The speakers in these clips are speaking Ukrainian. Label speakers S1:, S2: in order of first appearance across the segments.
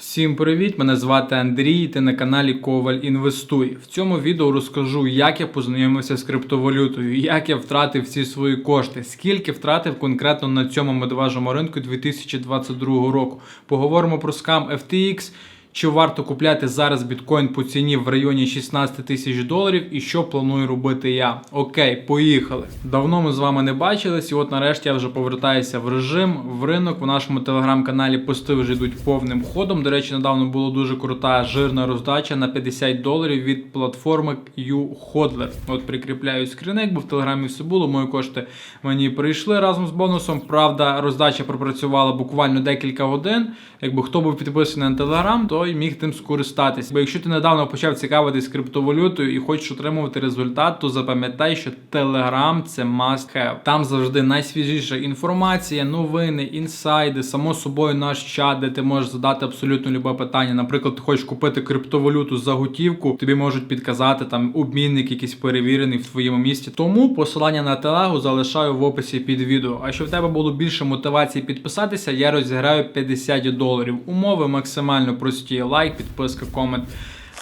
S1: Всім привіт! Мене звати Андрій. і Ти на каналі Коваль Інвестуй. В цьому відео розкажу, як я познайомився з криптовалютою, як я втратив всі свої кошти, скільки втратив конкретно на цьому медвежому ринку 2022 року. Поговоримо про скам FTX. Чи варто купляти зараз біткоін по ціні в районі 16 тисяч доларів і що планую робити я? Окей, поїхали. Давно ми з вами не бачились, і от нарешті я вже повертаюся в режим, в ринок. В нашому телеграм-каналі пости вже йдуть повним ходом. До речі, недавно була дуже крута жирна роздача на 50 доларів від платформи QHodler. От прикріпляю скринек, бо в телеграмі все було. Мої кошти мені прийшли разом з бонусом. Правда, роздача пропрацювала буквально декілька годин. Якби хто був підписаний на телеграм, той міг тим скористатись. Бо якщо ти недавно почав цікавитись криптовалютою і хочеш отримувати результат, то запам'ятай, що Telegram це must have. Там завжди найсвіжіша інформація, новини, інсайди, само собою наш чат, де ти можеш задати абсолютно любе питання. Наприклад, ти хочеш купити криптовалюту за готівку, тобі можуть підказати там обмінник якийсь перевірений в твоєму місті. Тому посилання на телегу залишаю в описі під відео. А щоб в тебе було більше мотивації підписатися, я розіграю 50 доларів. Умови максимально прості: лайк, підписка, комент.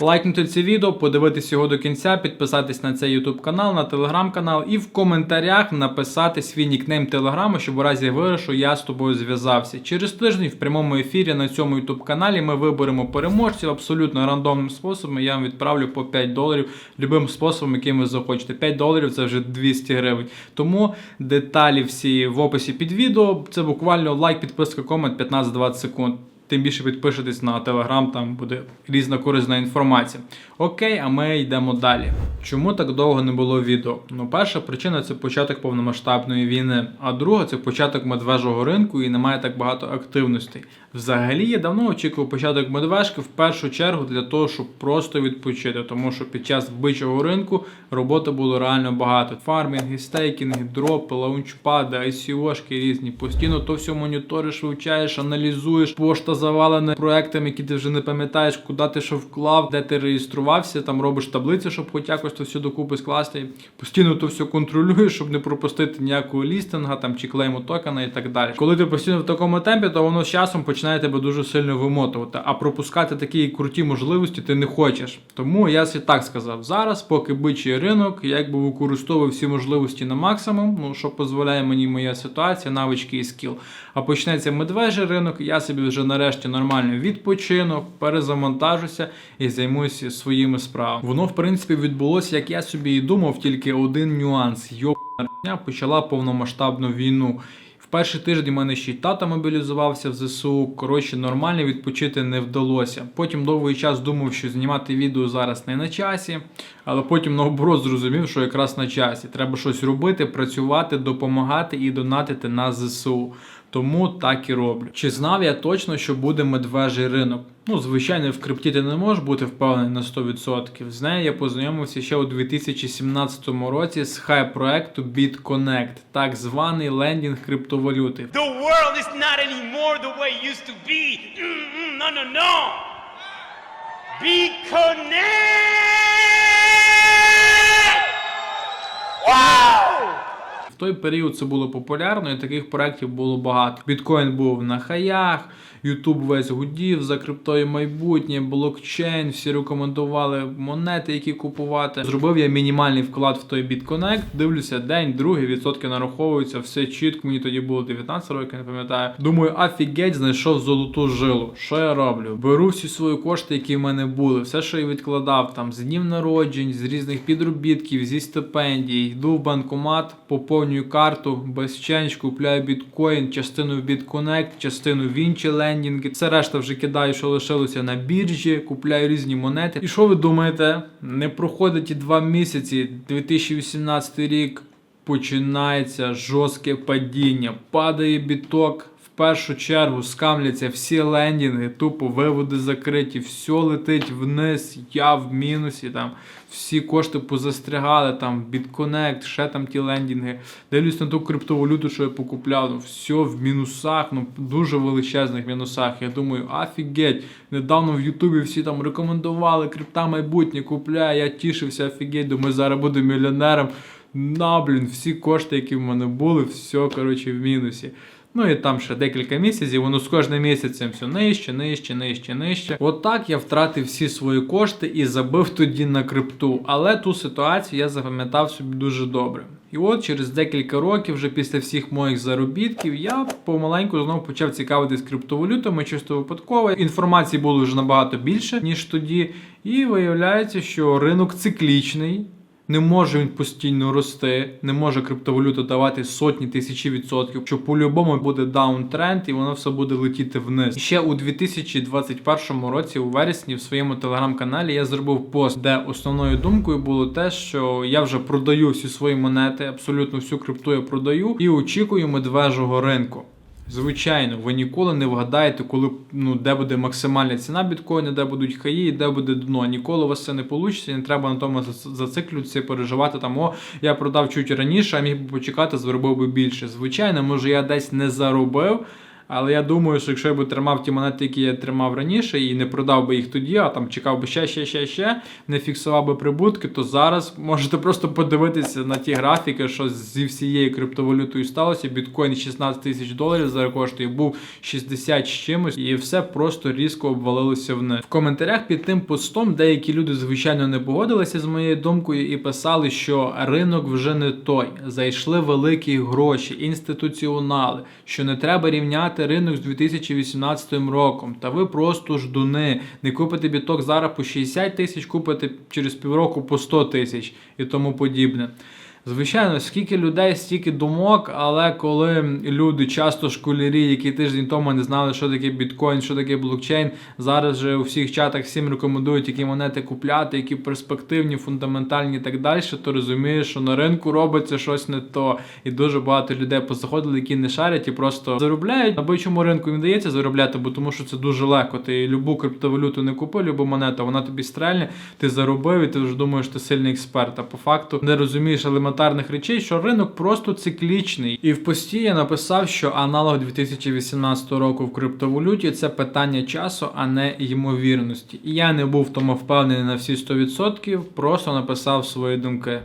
S1: Лайкнути це відео, подивитись його до кінця, підписатись на цей YouTube канал, на телеграм канал і в коментарях написати свій нікнейм телеграму, щоб у разі виграшу я з тобою зв'язався. Через тиждень в прямому ефірі на цьому YouTube каналі ми виберемо переможців абсолютно рандомним способом. Я вам відправлю по 5 доларів любим способом, яким ви захочете. 5 доларів це вже 200 гривень. Тому деталі всі в описі під відео. Це буквально лайк, підписка, комент 15-20 секунд. Тим більше підпишитесь на телеграм, там буде різна корисна інформація. Окей, а ми йдемо далі. Чому так довго не було відео? Ну, перша причина це початок повномасштабної війни, а друга це початок медвежого ринку і немає так багато активностей. Взагалі, я давно очікував початок медвежки в першу чергу для того, щоб просто відпочити, тому що під час бичого ринку роботи було реально багато. Фармінги, стейкінги, дропи, лаунчпади, ICO-шки різні. Постійно то все моніториш, вивчаєш, аналізуєш, пошта завалена проектами, які ти вже не пам'ятаєш, куди ти що вклав, де ти реєструвався, там робиш таблиці, щоб хоч якось то все докупи скласти. Постійно то все контролюєш, щоб не пропустити ніякого лістинга там чи клейму токена і так далі. Коли ти постійно в такому темпі, то воно з часом починає тебе дуже сильно вимотувати. А пропускати такі круті можливості ти не хочеш. Тому я собі так сказав: зараз, поки бичий ринок, я якби використовую всі можливості на максимум, ну що дозволяє мені моя ситуація, навички і скіл. А почнеться медвежий ринок, я собі вже нарешті нормально відпочину, перезавантажуся і займуся своїми справами. Воно, в принципі, відбулося, як я собі і думав, тільки один нюанс. Йобна почала повномасштабну війну. В перший тиждень в мене ще й тата мобілізувався в ЗСУ. Коротше, нормально відпочити не вдалося. Потім довгий час думав, що знімати відео зараз не на часі, але потім наоборот зрозумів, що якраз на часі. Треба щось робити, працювати, допомагати і донатити на ЗСУ. Тому так і роблю. Чи знав я точно, що буде медвежий ринок? Ну, звичайно, в крипті ти не можеш бути впевнений на 100%. З нею я познайомився ще у 2017 році з хай-проекту BitConnect, так званий лендінг криптовалюти.
S2: The world is not anymore the way it used to be. Mm-mm, no, no, no. Be connect. Wow.
S1: Той період це було популярно, і таких проєктів було багато. Біткоін був на хаях, Ютуб весь гудів за криптою майбутнє, блокчейн, всі рекомендували монети, які купувати. Зробив я мінімальний вклад в той BitConnect, дивлюся, день, другий, відсотки нараховуються, все чітко. Мені тоді було 19 років, не пам'ятаю. Думаю, офігеть, знайшов золоту жилу. Що я роблю? Беру всі свої кошти, які в мене були, все, що я відкладав там з днів народжень, з різних підробітків, зі стипендій, йду в банкомат, поповнюю карту, без ченч, купляю біткоін, частину в BitConnect, частину в інші лендінги. Все решта вже кидаю, що лишилося на біржі, купляю різні монети. І що ви думаєте? Не проходить і два місяці, 2018 рік. Починається жорстке падіння. Падає біток. Першу чергу скамляться всі лендінги, тупо виводи закриті, все летить вниз, я в мінусі. Там всі кошти позастрягали, там BitConnect, ще там ті лендінги. Дивлюсь на ту криптовалюту, що я покупляв, ну все в мінусах, ну дуже величезних мінусах. Я думаю, офігеть, недавно в Ютубі всі там рекомендували крипта майбутнє, купляю, я тішився, офігеть, думаю, зараз буду мільйонером. На, блін, всі кошти, які в мене були, все, коротше, в мінусі. Ну і там ще декілька місяців, воно з кожним місяцем все нижче, нижче, нижче, нижче. От так я втратив всі свої кошти і забив тоді на крипту. Але ту ситуацію я запам'ятав собі дуже добре. І от через декілька років, вже після всіх моїх заробітків, я помаленьку знову почав цікавитись криптовалютами, чисто випадково. Інформації було вже набагато більше, ніж тоді. І виявляється, що ринок циклічний. Не може він постійно рости, не може криптовалюта давати сотні тисячі відсотків, що по-любому буде даунтренд і воно все буде летіти вниз. Ще у 2021 році, у вересні, в своєму телеграм-каналі я зробив пост, де основною думкою було те, що я вже продаю всі свої монети, абсолютно всю крипту я продаю і очікую медвежого ринку. Звичайно, ви ніколи не вгадаєте, коли ну де буде максимальна ціна біткоїна, де будуть хаї, де буде дно. Ніколи у вас це не вийде, не треба на тому зац- зациклюватися, переживати там. О, я продав чуть раніше, а міг би почекати, заробив би більше. Звичайно, може я десь не заробив. Але я думаю, що якщо я би тримав ті монети, які я тримав раніше, і не продав би їх тоді, а там чекав би ще, ще, ще, ще, не фіксував би прибутки, то зараз можете просто подивитися на ті графіки, що зі всією криптовалютою сталося. Біткоін 16 тисяч доларів зараз коштує, був 60 з чимось, і все просто різко обвалилося вниз. В коментарях під тим постом деякі люди, звичайно, не погодилися з моєю думкою і писали, що ринок вже не той. Зайшли великі гроші, інституціонали, що не треба рівняти ринок з 2018 роком. Та ви просто ждуни. Не купите біток зараз по 60 тисяч, купите через півроку по 100 тисяч і тому подібне. Звичайно, скільки людей, стільки думок, але коли люди, часто школярі, які тиждень тому не знали, що таке біткоін, що таке блокчейн, зараз же у всіх чатах всім рекомендують, які монети купляти, які перспективні, фундаментальні і так далі, то розумієш, що на ринку робиться щось не то. І дуже багато людей позаходили, які не шарять і просто заробляють. На бичому ринку їм дається заробляти, бо тому що це дуже легко. Ти любу криптовалюту не купив, любу монету, вона тобі стрельне, ти заробив, і ти вже думаєш, ти сильний експерт. А по факту не розумієш елементарних речей, що ринок просто циклічний. І в пості я написав, що аналог 2018 року в криптовалюті це питання часу, а не ймовірності. І я не був тому впевнений на всі 100%, просто написав свої думки.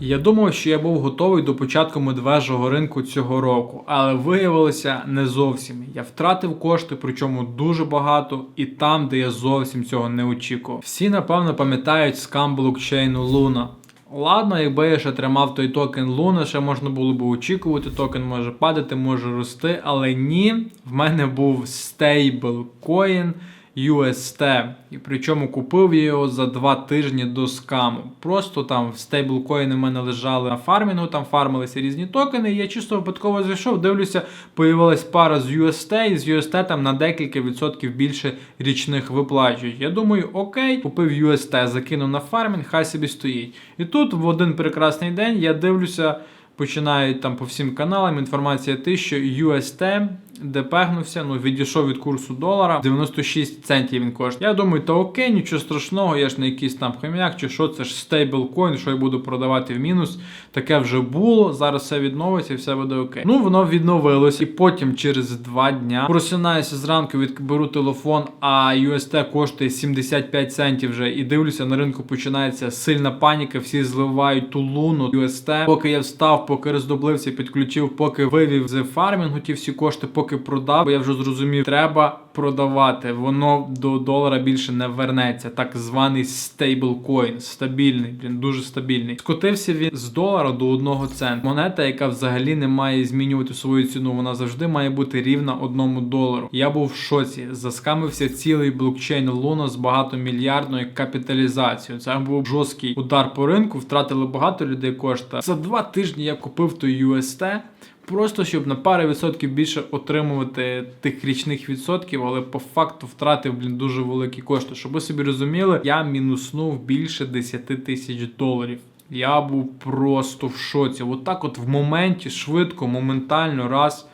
S1: Я думав, що я був готовий до початку медвежого ринку цього року, але виявилося не зовсім. Я втратив кошти, причому дуже багато, і там, де я зовсім цього не очікував. Всі напевно пам'ятають скам блокчейну Luna. Ладно, якби я ще тримав той токен Луна, ще можна було б очікувати, токен може падати, може рости, але ні, в мене був стейблкоін UST. І причому купив я його за два тижні до скаму. Просто там в стейблкоїни в мене лежали на фармінгу, там фармилися різні токени. Я чисто випадково зайшов, дивлюся, появилась пара з UST, і з UST там на декілька відсотків більше річних виплачують. Я думаю, окей, купив UST, закинув на фармінг, хай собі стоїть. І тут в один прекрасний день я дивлюся. Починають там по всім каналам інформація ти, що UST депегнувся, ну відійшов від курсу долара 96 центів він коштує. Я думаю, та окей, нічого страшного, я ж не якийсь там хом'як, чи що це ж стейблкоін, що я буду продавати в мінус. Таке вже було. Зараз все відновиться і все буде окей. Ну воно відновилось, і потім через два дня просинаюся зранку, від беру телефон, а UST коштує 75 центів вже. І дивлюся, на ринку починається сильна паніка, всі зливають ту луну UST. Поки я встав, поки роздоблився, підключив, поки вивів з фармінгу ті всі кошти, поки продав, бо я вже зрозумів, треба продавати. Воно до долара більше не вернеться. Так званий стейблкоін, стабільний, блін, дуже стабільний. Скотився він з долара до одного цента. Монета, яка взагалі не має змінювати свою ціну, вона завжди має бути рівна одному долару. Я був в шоці. Заскамився цілий блокчейн Луна з багатомільярдною капіталізацією. Це був жорсткий удар по ринку. Втратили багато людей кошти. За два тижні я купив той UST. Просто щоб на пару відсотків більше отримувати тих річних відсотків, але по факту втратив блін дуже великі кошти. Щоб ви собі розуміли, я мінуснув більше 10 тисяч доларів. Я був просто в шоці. Отак, от в моменті, швидко, моментально, раз.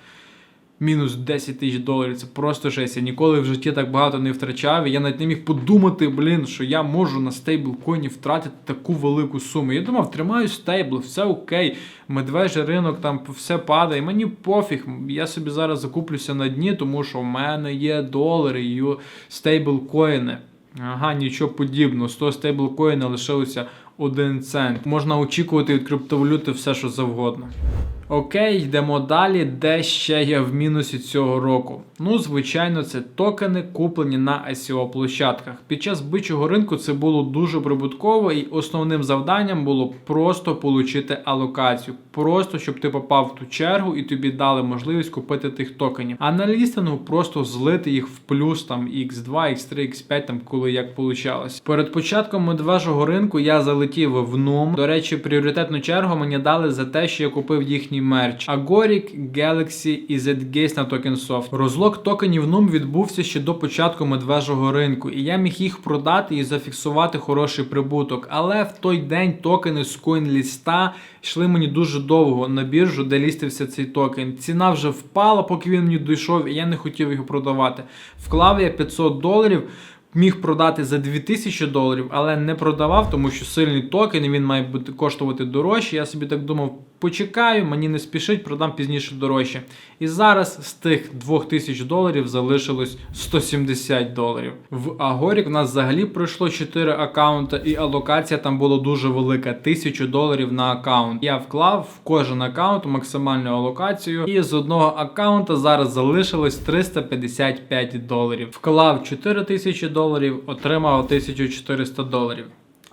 S1: Мінус 10 тисяч доларів. Це просто жесть. Я ніколи в житті так багато не втрачав. І я навіть не міг подумати, блін, що я можу на стейблкоїні втратити таку велику суму. Я думав, тримаю стейбл, все окей. Медвежий ринок, там все падає. Мені пофіг. Я собі зараз закуплюся на дні, тому що в мене є долари і стейблкоїни. Ага, нічого подібного. З того стейблкоїна лишилося 1 цент. Можна очікувати від криптовалюти все, що завгодно. Окей, йдемо далі. Де ще я в мінусі цього року? Ну, звичайно, це токени, куплені на ICO площадках. Під час бичого ринку це було дуже прибутково, і основним завданням було просто отримати алокацію. Просто щоб ти попав в ту чергу і тобі дали можливість купити тих токенів. А на лістингу просто злити їх в плюс там X2, X3, X5, там коли як получалось. Перед початком медвежого ринку я залетів в NUM. До речі, пріоритетну чергу мені дали за те, що я купив їхній мерч. Agoric, Galaxy і Zgaze на TokenSoft. Розлог токенів NUM відбувся ще до початку медвежого ринку, і я міг їх продати і зафіксувати хороший прибуток. Але в той день токени з CoinList йшли мені дуже довго на біржу, де лістився цей токен. Ціна вже впала, поки він мені дійшов, і я не хотів його продавати. Вклав я 500 доларів. Міг продати за 2000 доларів, але не продавав, тому що сильний токен, він має бути коштувати дорожче. Я собі так думав, почекаю, мені не спішить, продам пізніше дорожче. І зараз з тих 2000 доларів залишилось 170 доларів. В Агорік в нас взагалі пройшло 4 аккаунта, і алокація там була дуже велика 1000 доларів на аккаунт. Я вклав в кожен аккаунт максимальну алокацію, і з одного аккаунта зараз залишилось 355 доларів. Вклав 4000 доларів, отримав 1400 доларів.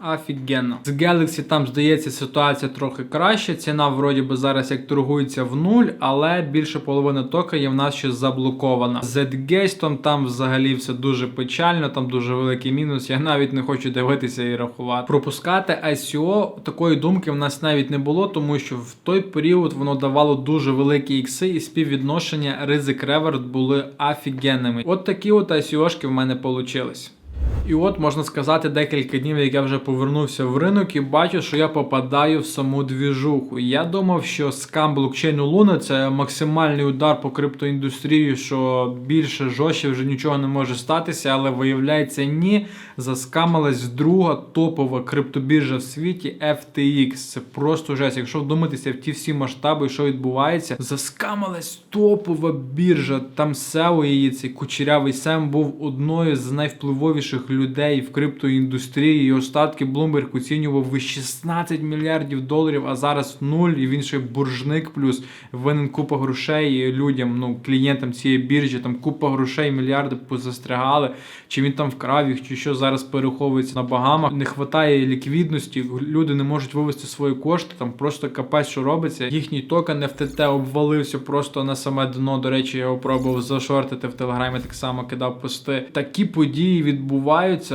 S1: Офігенно. З Galaxy там здається ситуація трохи краща. Ціна вроді би зараз як торгується в нуль, але більше половини токенів в нас ще заблокована. З Zgaze там взагалі все дуже печально, там дуже великий мінус. Я навіть не хочу дивитися і рахувати. Пропускати ICO такої думки в нас навіть не було, тому що в той період воно давало дуже великі ікси і співвідношення ризик реверт були офігенними. От такі от ICO-шки в мене получились. І от можна сказати, декілька днів, як я вже повернувся в ринок і бачу, що я попадаю в саму двіжуху. Я думав, що скам блокчейну Луна це максимальний удар по криптоіндустрії, що більше жорстче вже нічого не може статися, але виявляється, ні. Заскамилась друга топова криптобіржа в світі FTX. Це просто жесть. Якщо вдуматися в ті всі масштаби, що відбувається, заскамилась топова біржа. Там SEO її цей кучерявий Сем був одною з найвпливовіших людей в криптоіндустрії. І остатки Bloomberg оцінював в 16 мільярдів доларів, а зараз нуль. І він ще буржник, плюс винен купа грошей людям, ну клієнтам цієї біржі. Там купа грошей, мільярди позастрягали. Чи він там вкрав їх, чи що зараз переховується на Багамах. Не вистачає ліквідності. Люди не можуть вивести свої кошти. Там просто капець, що робиться. Їхній токен FTT обвалився просто на саме дно. До речі, я його пробував зашортити в телеграмі. Так само кидав пости. Такі події відбуваються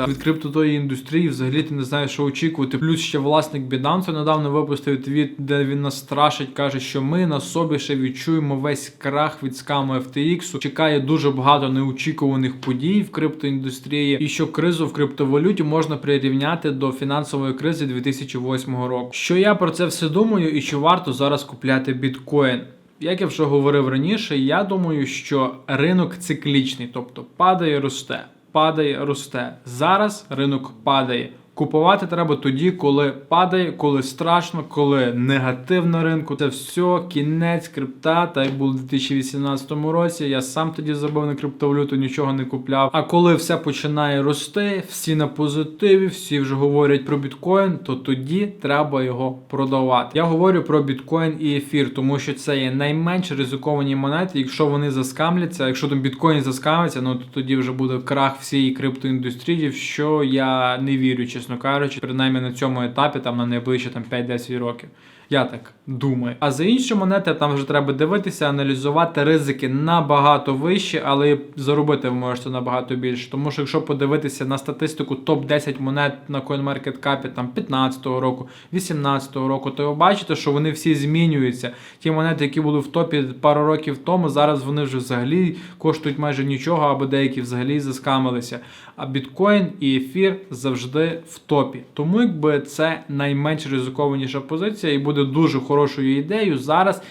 S1: від криптотої індустрії. Взагалі ти не знаєш, що очікувати. Плюс ще власник Binance недавно випустив твіт, де він нас страшить, каже, що ми на собі ще відчуємо весь крах від скаму FTX. Чекає дуже багато неочікуваних подій в криптоіндустрії, і що кризу в криптовалюті можна прирівняти до фінансової кризи 2008 року. Що я про це все думаю, і чи варто зараз купляти біткоін? Як я вже говорив раніше, я думаю, що ринок циклічний, тобто падає, росте, падає, росте. Зараз ринок падає. Купувати треба тоді, коли падає, коли страшно, коли негатив на ринку. Це все кінець крипта, та як було в 2018 році. Я сам тоді забив на криптовалюту, нічого не купляв. А коли все починає рости, всі на позитиві, всі вже говорять про біткоін, то тоді треба його продавати. Я говорю про біткоін і ефір, тому що це є найменш ризиковані монети. Якщо вони заскамляться, якщо там біткоін заскамиться, ну то тоді вже буде крах всієї криптоіндустрії, в що я не вірю, чесно кажучи, принаймні на цьому етапі, там на найближчі там 5-10 років. Я так думаю. А за інші монети там вже треба дивитися, аналізувати ризики набагато вищі, але заробити ви можете набагато більше. Тому що якщо подивитися на статистику топ-10 монет на CoinMarketCap там 15-го року, 18-го року, то ви бачите, що вони всі змінюються. Ті монети, які були в топі пару років тому, зараз вони вже взагалі коштують майже нічого, або деякі взагалі заскамилися. А біткоін і ефір завжди в топі. Тому якби це найменш ризикованіша позиція і буде дуже хорошою ідеєю зараз.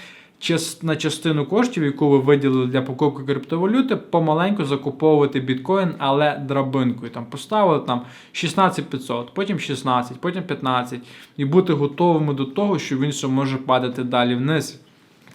S1: На частину коштів, яку ви виділили для покупки криптовалюти, помаленьку закуповувати біткоін, але драбинкою. Там поставили там 16500, потім 16, потім 15, і бути готовими до того, що він ще може падати далі вниз.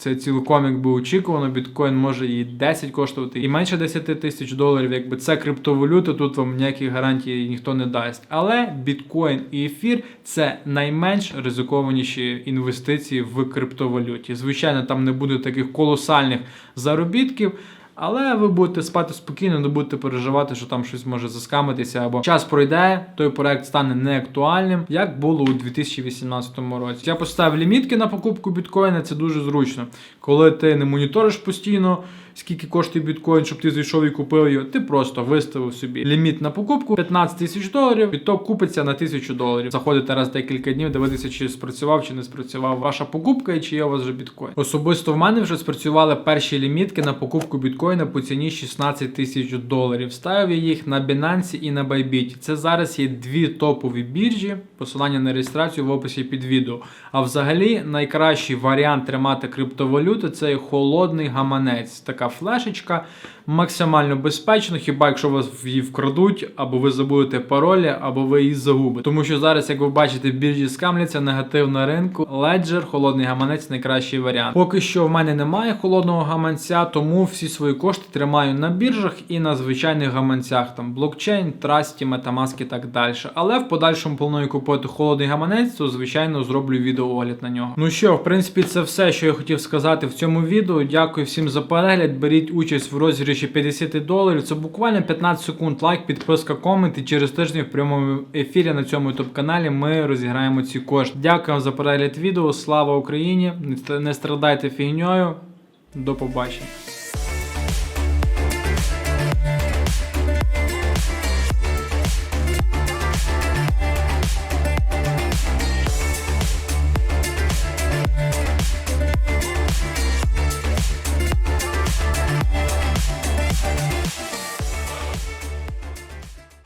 S1: Це цілком якби очікувано. Біткоін може і 10 коштувати, і менше 10 тисяч доларів. Якби це криптовалюта, тут вам ніяких гарантій ніхто не дасть. Але біткоін і ефір це найменш ризикованіші інвестиції в криптовалюті. Звичайно, там не буде таких колосальних заробітків. Але ви будете спати спокійно, не будете переживати, що там щось може заскамитися, або час пройде, той проект стане неактуальним, як було у 2018 році. Я поставив лімітки на покупку біткоїна, це дуже зручно. Коли ти не моніториш постійно, скільки коштує біткоін, щоб ти зайшов і купив його, ти просто виставив собі ліміт на покупку 15 тисяч доларів, відток купиться на 1000 доларів. Заходите раз декілька днів, дивитися, чи спрацював, чи не спрацював ваша покупка, і чи є у вас вже біткоін. Особисто в мене вже спрацювали перші лімітки на покупку біткоїна по ціні 16 тисяч доларів. Ставив я їх на Binance і на Bybit. Це зараз є дві топові біржі. Посилання на реєстрацію в описі під відео. А взагалі найкращий варіант тримати криптовалюту це холодний гаманець. Така флешечка, максимально безпечно, хіба якщо вас її вкрадуть, або ви забудете паролі, або ви її загубите. Тому що зараз, як ви бачите, біржі скамляться негатив на ринку. Ledger, холодний гаманець найкращий варіант. Поки що в мене немає холодного гаманця, тому всі свої кошти тримаю на біржах і на звичайних гаманцях, там блокчейн, трасті, метамаsk і так далі. Але в подальшому планую купити холодний гаманець, то звичайно зроблю відеоогляд на нього. Ну що, в принципі, це все, що я хотів сказати в цьому відео. Дякую всім за перегляд. Беріть участь в розіграші 50 доларів. Це буквально 15 секунд. Лайк, підписка, комент. І через тиждень в прямому ефірі на цьому youtube каналі ми розіграємо ці кошти. Дякую вам за перегляд відео. Слава Україні! Не страдайте фігньою. До побачення.